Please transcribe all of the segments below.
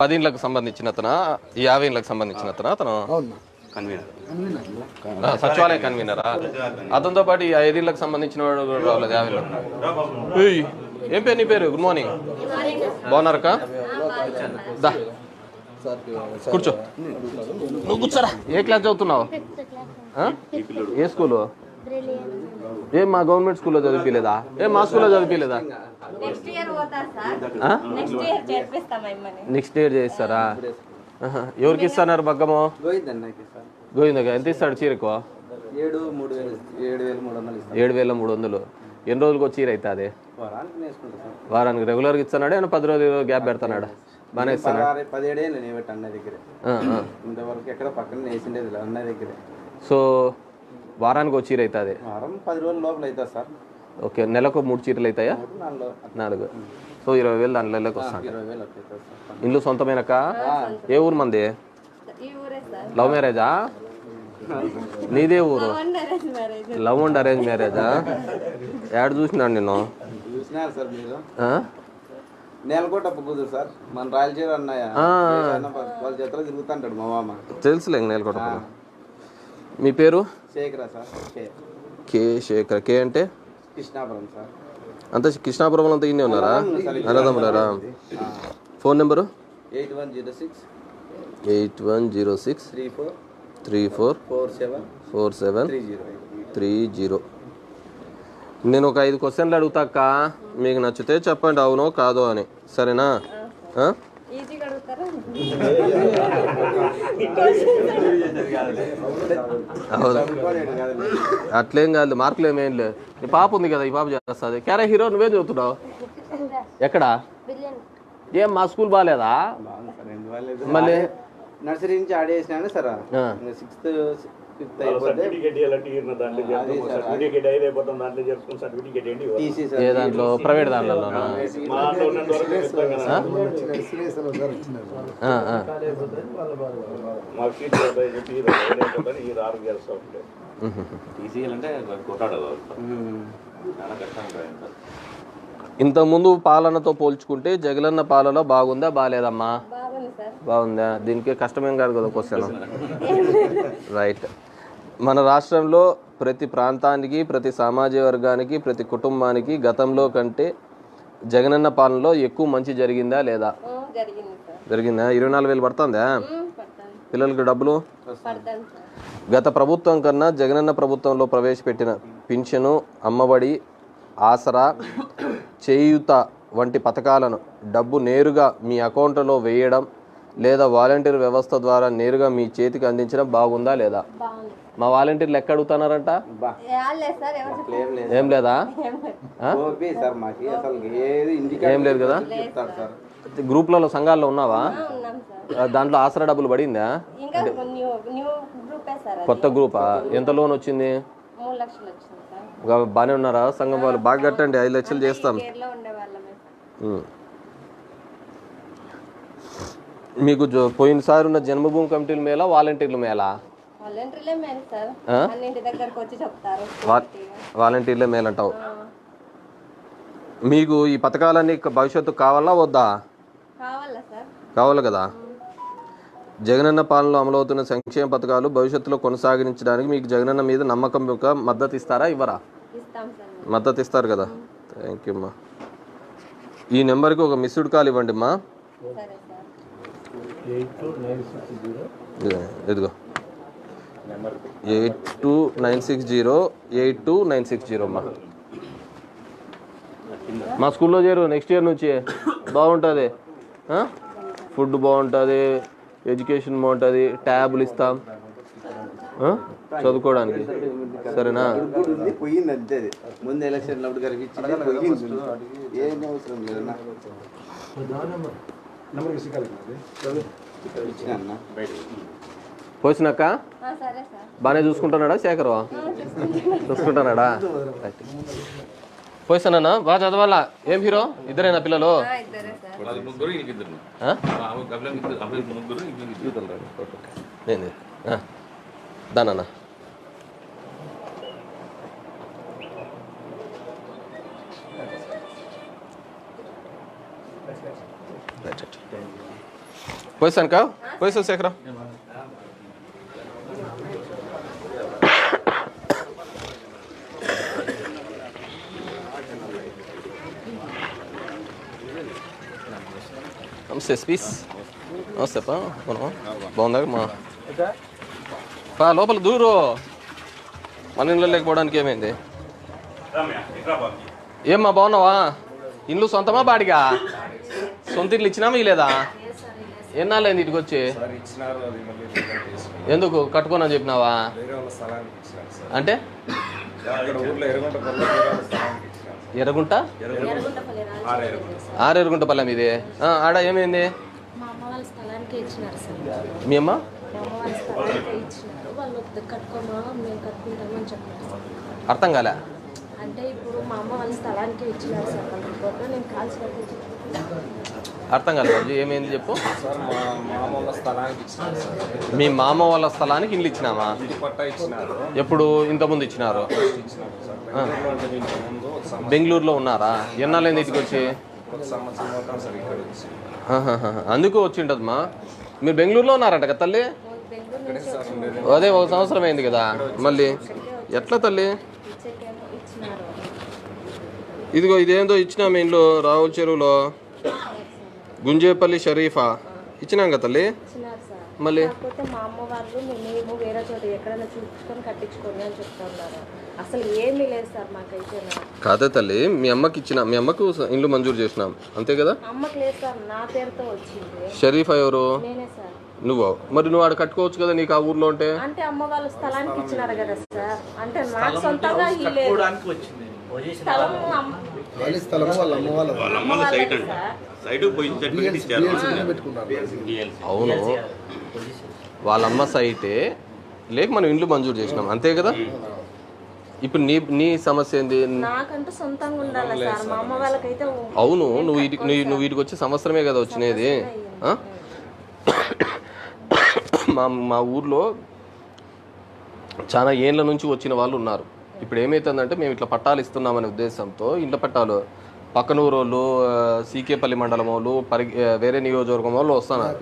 పదిండ్లకు సంబంధించిన అతను? యాభై ఇండ్లకు సంబంధించిన అతను అతను? ఆ, సచివాలయ కన్వీనరా? అతనితో పాటు ఈ ఐదిండ్లకు సంబంధించిన వాడు కూడా రాలేదు యాభై ఇండ్లకు. ఏయ్, ఏం పేరు నీ పేరు? గుడ్ మార్నింగ్ బాగున్నారక్క దా. కూర్చో. నువ్వు కూర్చోరా. ఏ క్లాస్ చదువుతున్నావు? ఆ? ఏ స్కూలు? ఏం మా గవర్నమెంట్ స్కూల్లో చదివిలేదా ఏం మా స్కూల్లో చదివిలేదా నెక్స్ట్ ఇయర్ పోతా సార్. ఆ? నెక్స్ట్ ఇయర్ చేర్పిస్తాం మిమ్మల్ని. నెక్స్ట్ ఇయర్ చేస్తారా. ఎవరికి ఇస్తున్నారు బగ్గము? గోవింద్ గోవిందగా ఎంత ఇస్తాడు చీరకు? ఏడు వేలు మూడు వందలు ఎన్ని రోజులకు చీర అవుతుంది వారానికి రెగ్యులర్గా ఇస్తున్నాడు? ఏమైనా పది రోజులు గ్యాప్ పెడతాడు బాగానే ఇస్తున్నాడు? పదహారు పదిహేడే నేను పెట్టి అన్న దగ్గరే. ఇంతవరకు ఎక్కడ పక్కన వేసిండేది అన్న దగ్గరే. సో వారానికి ఒక చీర అవుతుంది. వారం పది రోజుల లోపల అవుతుంది సార్. ఓకే నెలకు మూడు చీరలు అవుతాయా? నాలుగు. సో ఇరవై వేలు దాంట్లోకి వస్తాను ఇరవై వేలు అట్లా అవుతుంది సార్. ఇల్లు సొంతమైనక ఏ ఊరు మంది? ఈ ఊరే సార్. లవ్ మ్యారేజా? నీదే ఊరు? లవ్ అండ్ అరేంజ్ మ్యారేజా. యాడ్ చూసినాడు నేను సార్ మీరు. ఆ? నేలకోట కుదురు సార్. మన రాయలచీర అన్నయ్య. వాళ్ళ చేతిలో తిరుగుతుంటాడు మా మామ. తెలుసులే నేలకొట్టకుండా మీ పేరు? శేఖరా సార్ కే. కే శేఖర్. కే అంటే? కృష్ణాపురం సార్. అంత కృష్ణాపురం అంతా ఇన్నే ఉన్నారా? అన్నదమ్ములారా? Phone number? Eight one zero six. Eight one zero six. Three four. Three four. Four seven. Four seven. Three zero three zero. నేను ఒక ఐదు క్వశ్చన్లు అడుగుతాక మీకు నచ్చితే చెప్పండి అవునో కాదో అని. సరేనా ఆ? ఈజీగా అడుగుతారా అవును అట్లేం కాదు మార్కులు ఏమేం లేదు ఈ పాప ఉంది కదా ఈ పాప చేస్తుంది. క్యారే హీరో నువ్వే చదువుతున్నావు? ఎక్కడా? ఏం మా స్కూల్ బాగాలేదా? మళ్ళీ? నర్సరీ నుంచి ఆడేసినాను సార్. సిక్స్త్ ఈయన దాంట్లో ఏ ప్రైవేట్ దాంట్లో ఇంతకుముందు పాలనతో పోల్చుకుంటే జగలన్న పాలన బాగుందా బాగాలేదమ్మా? బాగుంది సార్. బాగుందా? దీనికి కష్టమేం కాదు కదా క్వశ్చన్. రైట్ మన రాష్ట్రంలో ప్రతి ప్రాంతానికి ప్రతి సామాజిక వర్గానికి ప్రతి కుటుంబానికి గతంలో కంటే జగనన్న పాలనలో ఎక్కువ మంచి జరిగిందా లేదా? జరిగింది ఇరవై నాలుగు వేలు పడుతుందా? పిల్లలకి డబ్బులు? గత ప్రభుత్వం కన్నా జగనన్న ప్రభుత్వంలో ప్రవేశపెట్టిన పింఛను అమ్మఒడి ఆసరా చేయూత వంటి పథకాలను డబ్బు నేరుగా మీ అకౌంట్లో వేయడం లేదా వాలంటీర్ వ్యవస్థ ద్వారా నేరుగా మీ చేతికి అందించడం బాగుందా లేదా? మా వాలంటీర్లు ఎక్కడ అడుగుతున్నారంట? ఏం లేదు ఏం లేదా ఏం లేదు. ఆ? ఓపీ సార్ మాకు అసలు ఏది ఇంటికి ఏం లేదు కదా? గ్రూప్లలో సంఘాల్లో ఉన్నావా? ఆ, ఉన్నాం సార్. ఆ, దాంట్లో ఆసరా డబ్బులు పడిందా? కొత్త గ్రూపా? ఎంత లోన్ వచ్చింది? మూడు లక్షలు వచ్చింది సార్. ఇంకా బాగానే ఉన్నారా? సంఘం వాళ్ళు బాగా కట్టండి ఐదు లక్షలు చేస్తాం. మీకు పోయినసారి ఉన్న జన్మభూమి కమిటీల మేళ వాలంటీర్ల మేళ? వాలంటీర్లే మేలు సార్. ఆ? అన్నింటి దగ్గరకు వచ్చి చెప్తారు. వా- వాలంటీర్లే మేలంటావు. ఆ, మీకు ఈ పథకాలన్నీ భవిష్యత్తు కావాలా వద్దా? కావాలా సార్. కావాలి కదా? జగనన్న పాలనలో అమలవుతున్న సంక్షేమ పథకాలు భవిష్యత్తులో కొనసాగించడానికి మీకు జగనన్న మీద నమ్మకం యొక్క మద్దతు ఇస్తారా ఇవ్వరా? ఇస్తాం సార్. మద్దతు ఇస్తారు కదా? థ్యాంక్ యూ అమ్మా. ఈ నెంబర్కి ఒక మిస్డ్ కాల్ ఇవ్వండి అమ్మా. సరే సార్. ఇదిగో, ఇదిగో. Eight two nine six zero eight two nine six zero అమ్మా. మా స్కూల్లో చేరు నెక్స్ట్ ఇయర్ నుంచి. బాగుంటుంది. ఫుడ్ బాగుంటుంది ఎడ్యుకేషన్ బాగుంటుంది ట్యాబ్లు ఇస్తాం? చదువుకోవడానికి. సరేనా? పోయింది అంతే ముందు ఎలక్షన్ ఏం అవసరం పోసినాక? ఆ, సరే సార్. బాగానే చూసుకుంటున్నాడా శేఖర్? చూసుకుంటున్నాడా? రైట్. పోయిస్తానన్నా బాగా చదవాలా? ఏం హీరో? ఇద్దరేనా పిల్లలు? ఆ, ఇద్దరే సార్. వాళ్ళు ముగ్గురు ఇంక ఇద్దరు ఆ? అభిలాష్ అభిలాష్ ముగ్గురు ఇంక ఇద్దరు నేను దానన్నా రైట్ రైట్ పోయిస్తాను కా పోయిస్తా శేఖరా నమస్తే స్పీస్ నమస్తే పా మనం బాగుందా మా పా లోపల దూరు. మన ఇళ్ళలో లేకపోవడానికి ఏమైంది? ఏమ్మా బాగున్నావా? ఇల్లు సొంతమా బాడిగా? సొంత ఇల్లు ఇచ్చినామా లేదా ఎన్నాళ్ళైంది ఇటుకు వచ్చి ఎందుకు? కట్టుకోనని చెప్పినావా? అంటే? ఎర్రగుంట? ఎర్రగుంటపల్లెం ఇది ఆడ ఏమైంది? మా అమ్మ అర్థం కాలే. అంటే ఇప్పుడు మా అమ్మ వాళ్ళ స్థలానికి ఇచ్చినారు సార్. నేను కాల్చి కట్టించాను అర్థం కాదు రాజు ఏమైంది చెప్పు. మీ మామ వాళ్ళ స్థలానికి ఇల్లు ఇచ్చినామా ఎప్పుడు? ఇంతకుముందు ఇచ్చినారు. బెంగళూరులో ఉన్నారా? ఎన్నాళ్ళైంది ఇటుకు వచ్చి? అందుకు వచ్చి ఉంటుందమ్మా మీరు బెంగళూరులో ఉన్నారంట కదా తల్లి? అదే ఒక సంవత్సరం అయింది కదా. మళ్ళీ ఎట్లా తల్లి? ఇదిగో ఇదేందో ఇచ్చినా మీ ఇంట్లో రావుల చెరువులో. గుంజేపల్లి షరీఫా? ఇచ్చినాం కదా తల్లి? మళ్ళీ? కాకపోతే మా అమ్మ వాళ్ళు మేము వేరే చోట ఎక్కడైనా చూపించుకొని కట్టించుకోండి అని చెప్తున్నారు. అసలు ఏమీ లేదు సార్ మాకైతే కాదే తల్లి మీ అమ్మకి ఇచ్చిన మీ అమ్మకు ఇల్లు మంజూరు చేసినాం. అంతే కదా? అమ్మకి లేదు సార్ నా పేరుతో వచ్చింది. షరీఫా ఎవరు? నేనే సార్. నువ్వు? మరి నువ్వు ఆడ కట్టుకోవచ్చు కదా నీకు ఆ ఊర్లో ఉంటే? అంటే అమ్మ వాళ్ళ స్థలానికి ఇచ్చినారు కదా సార్. అంటే నాకు సొంతంగా ఇల్లేదు స్థలం అమ్మ వాళ్ళ అమ్మల సైట్ అంట. సైట్ పోయి సర్టిఫికేట్ ఇచ్చారు అవును. వాళ్ళమ్మ సైటే. లేక మనం ఇండ్లు మంజూరు చేసినాం. అంతే కదా? ఇప్పుడు నీ నీ సమస్య ఏంది? నాకంటూ సొంతంగా ఉండాలి సార్. మా అమ్మ వాళ్ళకైతే అవును. నువ్వు ఇటు నువ్వు నువ్వు వీటికి వచ్చి సంవత్సరమే కదా వచ్చినది? మా మా ఊర్లో చాలా ఏండ్ల నుంచి వచ్చిన వాళ్ళు ఉన్నారు. ఇప్పుడు ఏమవుతుందంటే మేము ఇట్లా పట్టాలు ఇస్తున్నామనే ఉద్దేశంతో ఇండ్ల పట్టాలు పక్కన ఊరోళ్ళు సీకేపల్లి మండలం వాళ్ళు పరి వేరే నియోజకవర్గం వాళ్ళు వస్తున్నారు.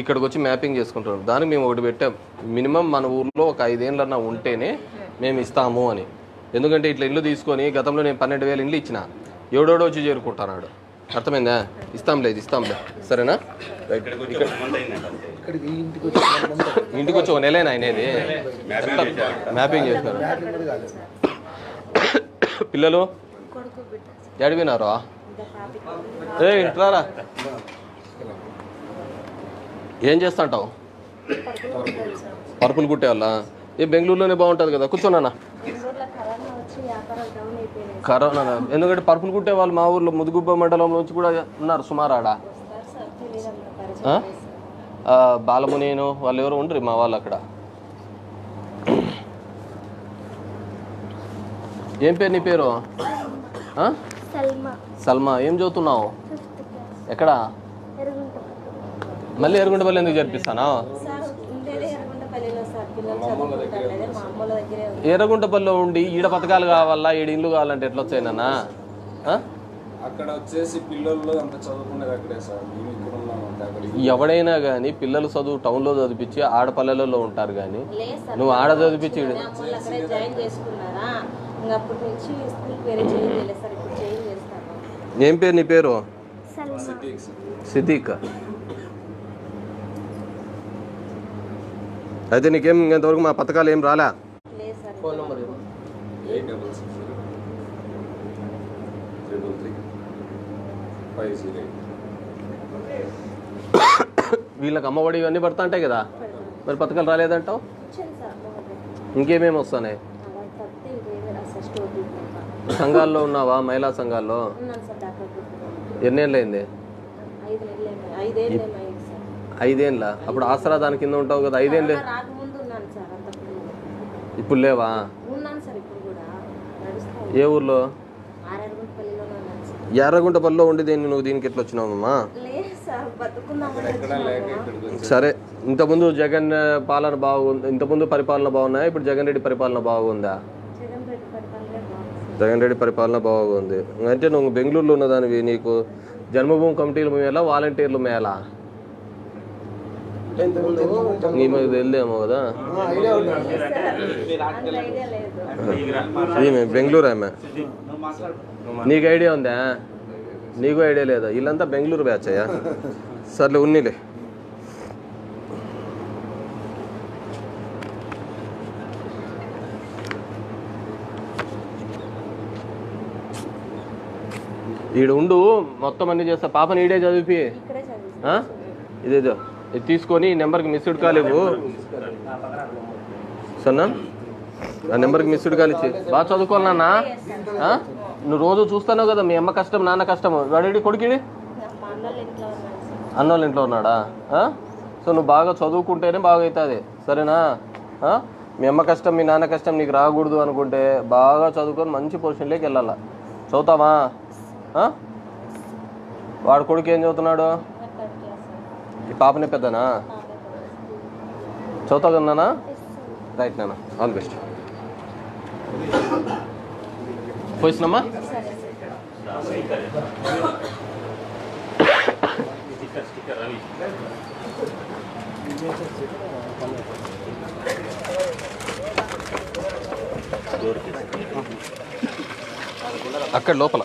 ఇక్కడికి వచ్చి మ్యాపింగ్ చేసుకుంటున్నారు. దానికి మేము ఒకటి పెట్టాం. మినిమం మన ఊర్లో ఒక ఐదేళ్ళన్నా ఉంటేనే మేము ఇస్తాము అని. ఎందుకంటే ఇట్లా ఇల్లు తీసుకొని గతంలో నేను పన్నెండు వేలు ఇల్లు ఇచ్చిన. ఎవడోడో వచ్చి చేరుకుంటున్నాడు. అర్థమైందా? ఇస్తాంలే ఇది ఇస్తాంలే సరేనా. ఇంటికి వచ్చి ఒక నెలేనా అయినది? మ్యాపింగ్ చేశారు. మ్యాపింగ్ చేస్తారు పిల్లలు? కొడుకు బిడ్డ ఎడిపోయినారు ఏ ఇంట్రారా ఏం చేస్తాంటావు? పరుపులు కుట్టేవాళ్ళ? ఏ బెంగళూరులోనే బాగుంటుంది కదా. కూర్చోనా కరోనా ఎందుకంటే పరుపులు కుట్టే వాళ్ళు మా ఊర్లో ముదుగుబ్బ మండలంలో నుంచి కూడా ఉన్నారు సుమారు ఆడ బాలమునేను వాళ్ళు ఎవరు ఉండరు మా వాళ్ళు అక్కడ. ఏం పేరు నీ పేరు? సల్మా. ఏం చదువుతున్నావు? ఎక్కడ? ఎరుగుంట మళ్ళీ ఎరుగుంటపల్లి ఎందుకు జరిపిస్తానా సార్ ఉండేది ఎరుగుంటపల్లిలో సార్ పిల్లలు చదువుకుంటారు లేదా మా అమ్మల దగ్గరే ఉంది ఎర్రగుంటపల్లిలో ఉండి ఈడ పథకాలు కావాలా? ఈడ ఇల్లు కావాలంటే ఎట్లా వచ్చాయి నాన్న ఆ? అక్కడ వచ్చేసి పిల్లలు అంత చదువుకునేది అక్కడే సార్. ఎవడైనా కానీ పిల్లలు చదువు టౌన్లో చదివించి ఆడపల్లెలలో ఉంటారు కానీ నువ్వు ఆడ చదివించి ఏం పేరు నీ పేరు? సిద్దిక్. అయితే నీకేం ఇంతవరకు మా పథకాలు ఏం రాలే? వీళ్ళకి అమ్మఒడి ఇవన్నీ పడతా ఉంటాయి కదా? మరి పథకాలు రాలేదంటావు. ఇంకేమేమి వస్తున్నాయి సంఘాల్లో ఉన్నావా? మహిళా సంఘాల్లో? ఉన్నాను సార్ డాక్టర్ గ్రూప్లో ఎన్నేళ్ళు అయింది ఐదు నెలలు ఏమో ఐదేళ్ళు ఏమో అయింది సార్ ఐదేళ్ళ అప్పుడు ఆసరా దాని కింద ఉంటావు కదా అంతకుముందు ఇప్పుడు లేవా? ఉన్నాను సార్ ఇప్పుడు కూడా. నడుస్తాను ఏ ఊర్లో? ఎర్రగుంటపల్లిలో ఉండి దీన్ని నువ్వు? దీనికి ఎట్లా వచ్చినావమ్మా సార్ ఇంతకుముందు జగన్ పాలన బాగుంది ఇంతకుముందు పరిపాలన బాగున్నాయా? ఇప్పుడు జగన్ రెడ్డి పరిపాలన బాగుందా? జగన్ రెడ్డి పరిపాలనే బాగుంది సార్. జగన్ రెడ్డి పరిపాలన బాగుంది. అంటే నువ్వు బెంగళూరులో ఉన్నదానివి నీకు జన్మభూమి కమిటీలు మేలా వాలంటీర్లు మేలా? నీ మీద తెలిదేమో కదా? అంత ఐడియా లేదు ఈమె బెంగళూరు ఆమె. నీకు ఐడియా ఉందా? నీకు ఐడియా లేదా? వీళ్ళంతా బెంగళూరు బ్యాచ్ అయ్యా. సర్లే ఉన్నీలే. ఈడు ఉండు మొత్తం అన్ని చేస్తా. పాపని ఈడే చదివి ఇక్కడే చదివి ఆ? ఇదేదో. ఇది తీసుకొని ఈ నెంబర్కి మిస్డ్ కాల్ ఇవ్వు. సన్నా ఆ నెంబర్కి మిస్డ్ కాల్ ఇచ్చి. బాగా చదువుకోవాలన్నా? నువ్వు రోజు చూస్తావు కదా మీ అమ్మ కష్టం నాన్న కష్టం వాడి కొడుకిడి అన్నోళ్ళ ఇంట్లో ఉన్నాడా? సో నువ్వు బాగా చదువుకుంటేనే బాగా అవుతుంది సరేనా? మీ అమ్మ కష్టం మీ నాన్న కష్టం నీకు రాకూడదు అనుకుంటే బాగా చదువుకొని మంచి పొజిషన్లోకి వెళ్ళాలా. చదువుతావా? వాడు కొడుకు ఏం చదువుతున్నాడు? ఈ పాపనే పెద్దనా? పాపే కదా. చదువుతా కదా రైట్ నాన్న ఆల్ బెస్ట్. పోయిస్తున్నామా అక్కడ లోపల.